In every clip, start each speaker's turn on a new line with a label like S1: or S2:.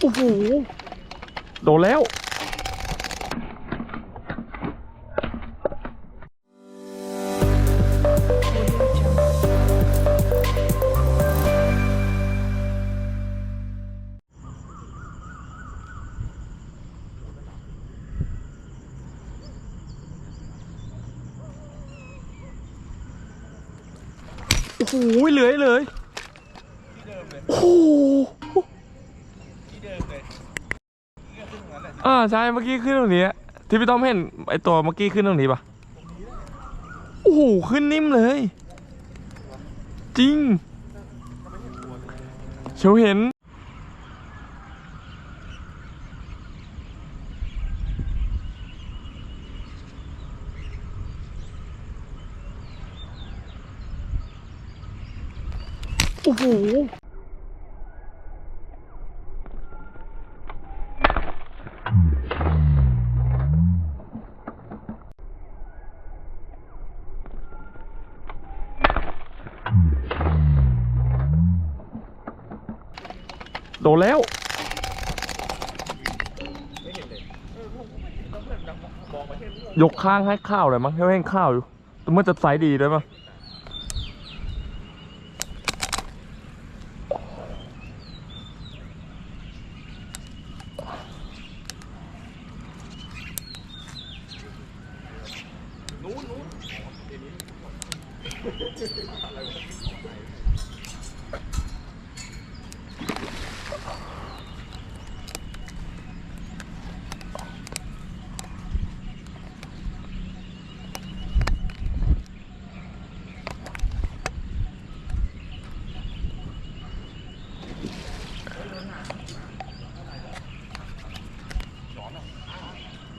S1: โอ้โหโดนแล้วโอ้โหเหลือยเลยโอ้โห
S2: ที่เดิมเลยนี่ก็ขึ้นตรงนั้นแหละ
S1: อ่าใช่เมื่อกี้ขึ้นตรงนี้ที่พี่ต้อมเห็นไอตัวเมื่อกี้ขึ้นตรงนี้ปะโอ้โหขึ้นนิ่มเลย จริงเชียวเห็นโอ้โห โดนแล้วยกข้างให้ข้าวเลยมั้งให้แห้งข้าวอยู่แต่เมื่อจะไซส์ดีด้วยมั้ง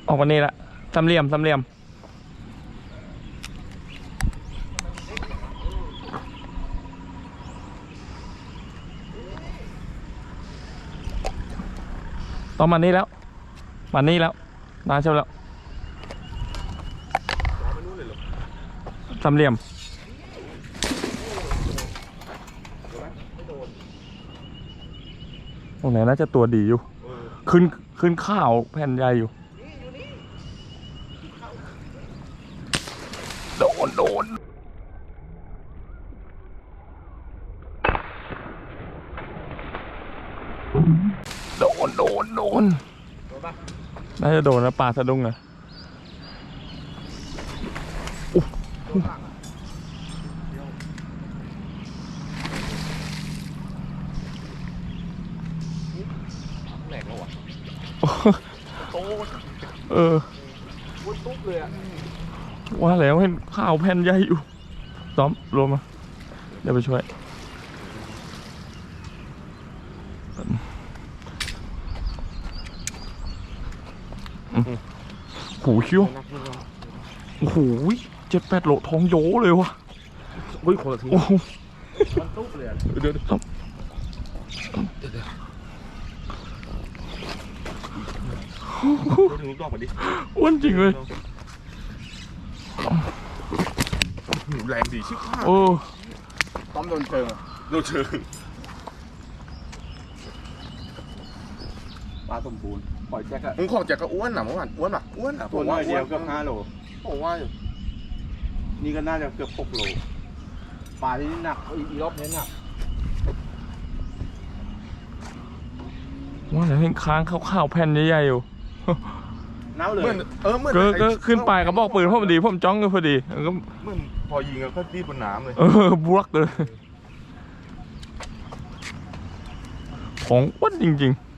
S1: ออกมานี่ละสามเหลี่ยมสามเหลี่ยม ต้องมานี่แล้ว มานี่แล้วมาเชียวแล้วสามเหลี่ยมตรงไหนน่าจะตัวดีอยู่ ขึ้นขึ้นข้าวแผ่นใหญ่อยู่ โดนโดนโดนโดนโดน
S2: โดนปะ
S1: น่าจะโดนนะปลาสะดุ้งนะอุ๊ย
S2: แหลกแล้ววะโต
S1: เออ
S2: วุ้นตุ๊บเลยอะ
S1: ว่าแล้วเห็นข้าวแผ่นใหญ่อยู่ต้อมรวมมาเดี๋ยวไปช่วย โอ้โหคิวโอ้โหเจ็ดแปดโหลทองโยเลยวะ
S2: เฮ้ยคนละที
S1: โอ้โห
S2: มันตุ๊บเลยอะ
S1: เดี๋ยวเดี๋ยวต้อม
S2: เดี๋ยวถึงลูกดอกมาดิ
S1: อ้วนจริงเลย
S2: หูแรงดีชิบหาย
S1: โอ้
S2: ต้อมโดนเชิงโดนเชิง
S3: ปลาสมบูรณ์ ปล่อยแจ็คอะ
S2: มึงของแจ็คก็อ้วนอะเมื่อวานอ้วนอะอ้วนอะ
S3: ตัวน้อยเดียวเกือบห้าโล
S2: ผมว่าอยู่
S3: นี่ก็น่าจะเกือบหกโลปลาที่นี่หนักอีกรอบนี้หนัก
S1: ว่าแล้วเห็นค้างข้าวๆแผ่นใหญ่ๆอยู่
S3: เน่าเลย
S2: เหมือนเออเหมือน
S1: ก็
S2: ไอ้
S1: ก็ขึ้นไปก็บอกปืนพอดีผมจ้องก็พอดีแล้วก็
S2: เหมือนพอยิงแล้วก็รีบบนน้ำเลย
S1: เออบวกเลย ของอ้วนจริง ๆ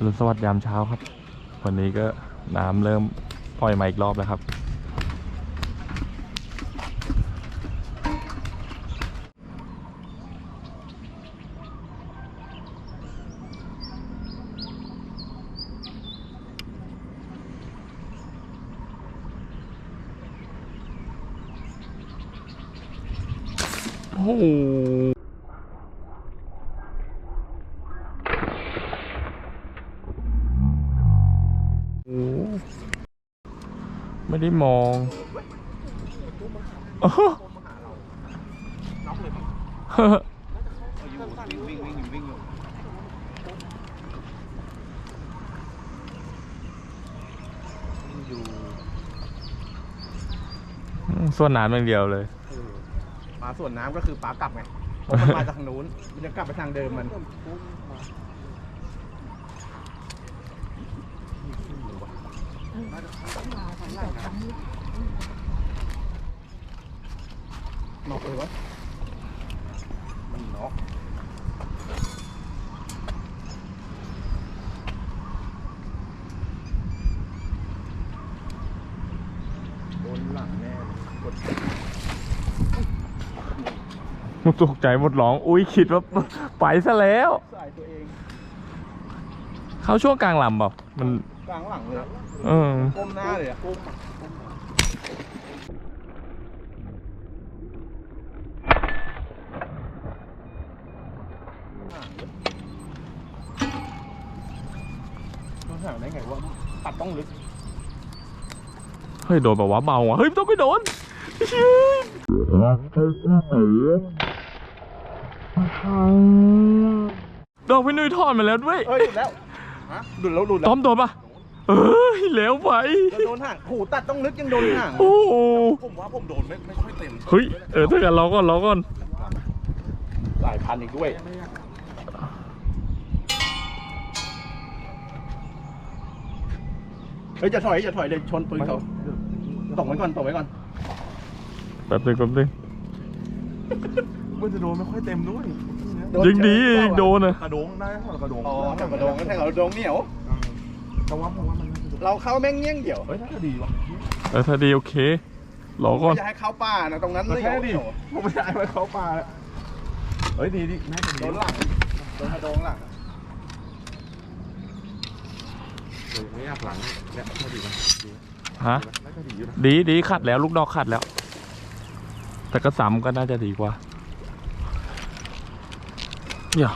S1: อรุณสวัสดิ์ยามเช้าครับ วันนี้ก็น้ำเริ่มปล่อยมาอีกรอบแล้วครับ โอ้
S3: งอยู่วิ่งอยู่
S1: ส่วนหนานอย่างเดียวเลย
S3: ปลาส่วนน้ำก็คือปลากลับไงเพราะมันมาจากทางนู้น มันจะกลับไปทางเดิมมัน น็อกเลยวะมันน็อกโดนหลังแน่กด
S1: ตกใจหมดร้อง อุ้ยคิดว่าไปซะแล้ว
S3: สายตัวเอง
S1: เข้าช่วงกลางลำเปล่ามัน
S3: กลางหลังเลย
S1: เออ
S3: ก้มหน้าเลยอะก้มต้องห่างได้ไงว่าตัดต้องลึก
S1: เฮ้ยโดนแบบว่าเบาอะเฮ้ยต้องไปโดนเฮ้ยดอกพี่นุ้ยทอดมาแล้วด้วย
S3: เอ้ยหลุดแล้วหลุดแล้วหลุดแล้
S1: ต้
S3: ว
S1: อมโดนปะ เอ้ยแล้วไป
S3: โดนห่างหูตัดต้องลึกยังโดนห่าง
S1: โอ้โห
S2: ผมว่าผมโดนไม่ไม่ค่อยเต็ม
S1: เฮ้ยเออถ้ากันเราก่อนเราก่อน
S3: หลายพันอีกด้วย เฮ้ยจะถอยจะถอยเดี๋ยวชนปืนเขาตกไว้ก่อนตกไว้ก่อน
S1: แป๊บนึงแป๊บนึง
S2: มันจะโดนไม่ค่อยเต็มด้วย
S1: ยิงดีโดนอะ
S2: กระโดงได้เท่ากับกระโดง
S3: อ๋อกระโดงก็แทงเราโดงเหนียว
S2: แต่ว่าผมว่ามันน่าจะ
S3: เราเข้าแม่งเงี้ยงเดี่ยว
S2: เฮ้ยน่าจะดีว่ะ
S1: เออถ้าดีโอเครอก่อน
S3: ไม่จะให้เข้าป่านะตรงนั้น
S2: ก็
S3: เลย
S2: แค่ดิผมไม่ได้ไปเขาปลาแล้วเฮ้ยดีดีน่าจะดี
S3: โดนหลังโดนกระโดงหลัง
S2: เฮ้ยไม่อยากหลังเนี่ยน่าดีนะดี
S1: ฮะ
S2: น่าจะดีอยู่นะ
S1: ดีดีขัดแล้วลูกดอกขัดแล้ว แต่ก็ซ้ำก็น่าจะดีกว่าอย่า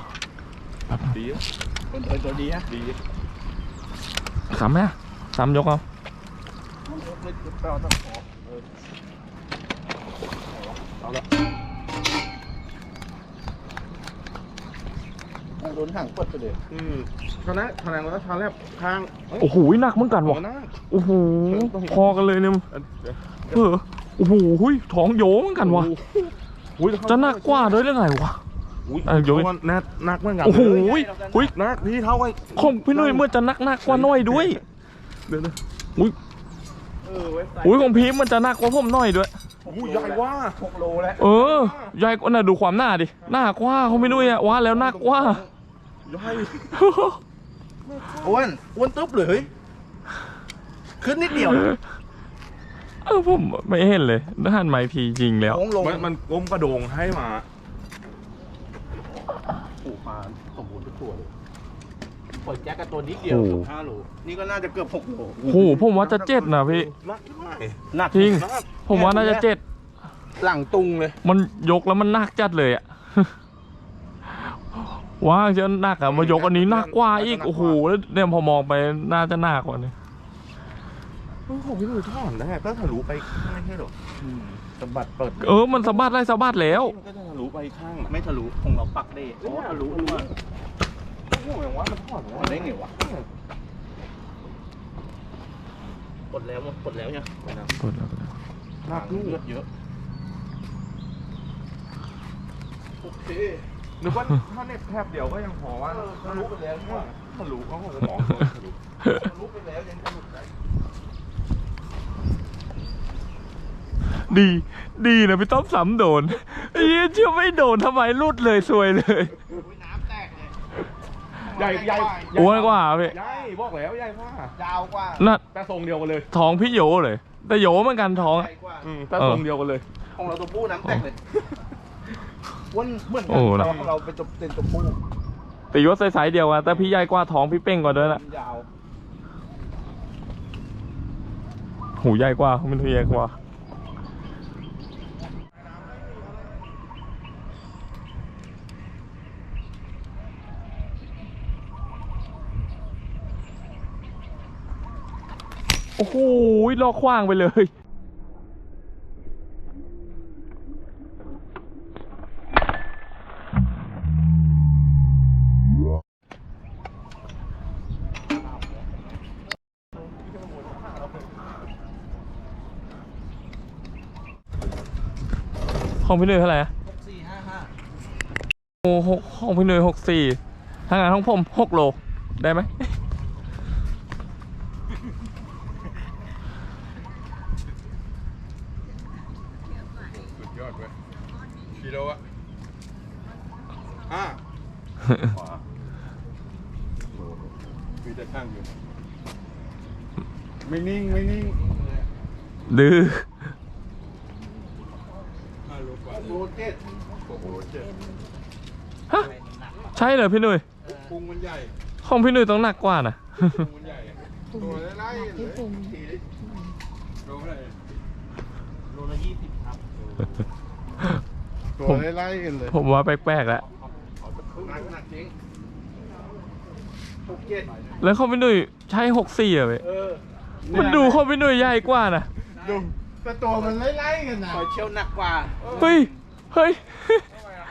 S2: ดีอะ
S3: เป็นเป็นตัวดีฮะ
S2: ดี
S1: ซ้ำไหมซ้ำยกเอา
S2: เอาละ
S3: โดนห่างเปิดไปเลย
S2: อืมชนะแนนแล้วชาแลบข้าง
S1: โอ้โหหนักเหมือนกันวะโอ้โหพอกันเลยเนี่ย
S2: เอ
S1: อโอ้โหหุยท้องโยเหมือนกันวะจะหนักกว่าด้วยหรือไงวะ
S2: อุ้ย
S1: เออโย
S2: เพราะว่าหนักหนักเหมือนกัน
S1: โอ้โห
S2: เลย
S1: หุย
S2: หนักพี่เท่าไอ้
S1: ของพี่นุ้ยเมื่อจะหนักหนักกว่าน้อยด้วย
S2: เดี๋ยวนะ
S3: เออเว้ย
S1: อุ้ยของพีมมันจะหนักกว่าผมน้อยด้วย
S2: อุ้ยใหญ่ว่า
S3: หกโลแล้ว
S1: เออใหญ่กว่าน่ะดูความหน้าดิหน้ากว่าของพี่นุ้ยอะว่าแล้วหนักกว่า
S2: ใหญ่
S3: อ้วนอ้วนตึ๊บเลยขึ้นนิดเดียว
S1: เออผมไม่เห็นเลยหันไมาอีกทีจริงแล้ว
S3: โค้งลง
S2: มันมันก้มกระโดงให้มา
S3: ผูก มาสมบูรณ์ทุกตัวเลยเปิดแจ็คกับตัวนิดเดียว
S1: โอ้โห
S3: เกือบห้าโลนี่ก็น่าจะเกือบหกโล
S1: โอ้โหผมว่าจะเจ็ดนะพี่
S2: หนักที่ไหน
S3: หนัก
S1: จริง
S2: หนัก
S1: ผมว่าน่าจะเจ็ด
S3: หลังตุงเลย
S1: มันยกแล้วมันหนักจัดเลยอะว่างจะหนักอะมายกอันนี้หนักกว่าอีกโอ้โหแล้วเนี่ยพอมองไปน่าจะหนักกว่านี้
S2: เฮ้ยของพี่ลุยท่อนได้ก็ทะลุไปข้างใช่หรอสะบัดเปิด
S1: เออมันสะบัดไล่สะบัดแล้ว
S2: มันก็จะทะลุไปข้าง
S3: ไม่ทะลุของเราปักได้อ๋อทะลุรู้ว่า
S2: โอ้โหอย่างว่ามันท่อน
S3: มันได้ไงวะกดแล้วมั้งกดแล้วเนี่ย
S2: หนักลูก
S3: เลือดเยอะโอเค
S2: นึกว่าถ้าเน็ตแทบเดียวก็ยังพอว่าทะลุไปแล้วว่าทะลุเขาคงมองทะลุ
S3: ทะลุไปแล้วยังทะลุได้
S1: ดี ดีนะพี่ต้อมสำโดนไอ้เหี้ยเชื่อไม่โดนทำไมรุดเลยซวยเลย
S3: น้ำแตกเลย
S2: ใหญ่ใหญ่
S1: อ้วนกว่าพี่
S2: ใหญ่บอกแล้วใหญ่มาก
S3: ยาวกว่า
S1: น่ะ
S2: แต่ทรงเดียวกันเลย
S1: ท้องพี่โยเลย แต่โยเหมือนกันท้อง
S3: ให
S1: อะ
S3: ญ่กว่า
S2: อืมแต่ทรงเดียวกันเลย
S3: ของเราตัวผู้น้ำแตกเลยอ้วนเหมือนกั
S1: โอ้
S3: น
S1: นะ
S3: แต่ว่าของเราเป็นตัวเป็นตัวผู้
S1: แต่ยศใสๆเดียวกันแต่พี่ใหญ่กว่าท้องพี่เป้งกว่าด้วยนะ
S3: ยาว
S1: หูใหญ่กว่าเขาไม่รู้ใหญ่กว่า หลอกขว้างไปเลย ของพี่หนุ่ยเท่าไหร่อะ
S3: สี่ห้าห้า
S1: โอ้หของพี่หนุ่ยหกสี่ทางงานของผมหกโล ได้ไหม
S2: สุดยอดเว้ย กิโลอะห้าขวาโอ้โหมีแต่ช่างอยู่ ไม่นิ่ง ไม่นิ่ง
S1: ดื้อ
S2: ห้าโลกว่า
S3: โบเจ็ด
S2: โอ้โหเจ็บ
S1: ฮะใช่เหรอพี่หนุ่ย
S2: พุงมันใหญ่
S1: ของพี่หนุ่ยต้องหนักกว่านะ
S2: พุงมันใหญ่อะตัวไล่ๆเลยสี่ลิตรโลเท่าไหร่
S3: โลละยี่สิบครับ
S2: ตัวไล่ๆกันเลย
S1: ผมว่าแปลกๆแล้ว
S3: หนักหนักจริงหกเจ็ด
S1: แล้วของพี่หนุ่ยใช้หกสี่เหรอพี่
S3: เออ
S1: มันดูของพี่หนุ่ยใหญ่กว่านะ
S2: ดูแต่ตัวมันไล่ๆกันนะ
S3: ขอเชี่ยวหนักกว่า
S1: เฮ้ยเฮ้ย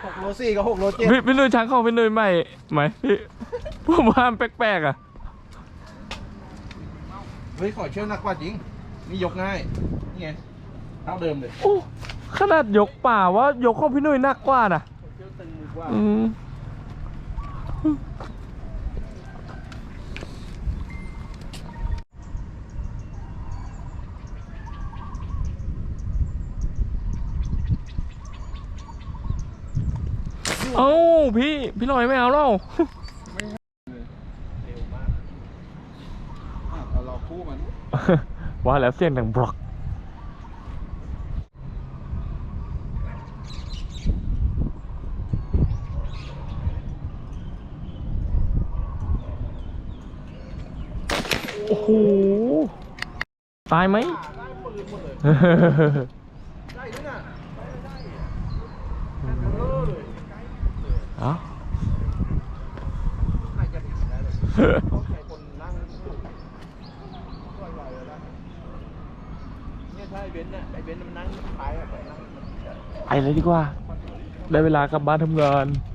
S3: หกโลสี่กับหกโลเจ็ด
S1: พี่พี่หนุ่ยช้างของพี่หนุ่ยใหม่ไหมพี่ผมว่ามันแปลกๆอะ
S3: เฮ้ยขอเชี่ยวหนักกว่าจริงนี่ยกง่ายนี่ไงเท่าเดิมเลย
S1: โอ้ ขนาดยกป่าว่ายกของพี่หนุ่ยหนักกว่านะ
S3: เชี่ยวตึงมือกว่า
S1: อืมเอ้าพี่ พี่ลอยไม่เอาแล้ว
S3: เร็วมาก
S2: อะเอาเราคู่มัน
S1: ว่าแล้วเสียงดังบล็อก โอ้โห ตายไหม
S3: ได้ปืนหมดเลย ได้ด้วยน่ะเออเลย
S1: เอ้า
S3: น่าจะถึงได้เลยต้องใช้คนนั่งสูงก็ไหวแล้วนะเนี่ยถ้าไอ้เบนซ์น่ะไอ้ เบนซ์มันนั่งท้ายอะไปนั่ง
S1: ไปเลยดีกว่า ได้เวลากลับบ้านทำงาน
S3: เ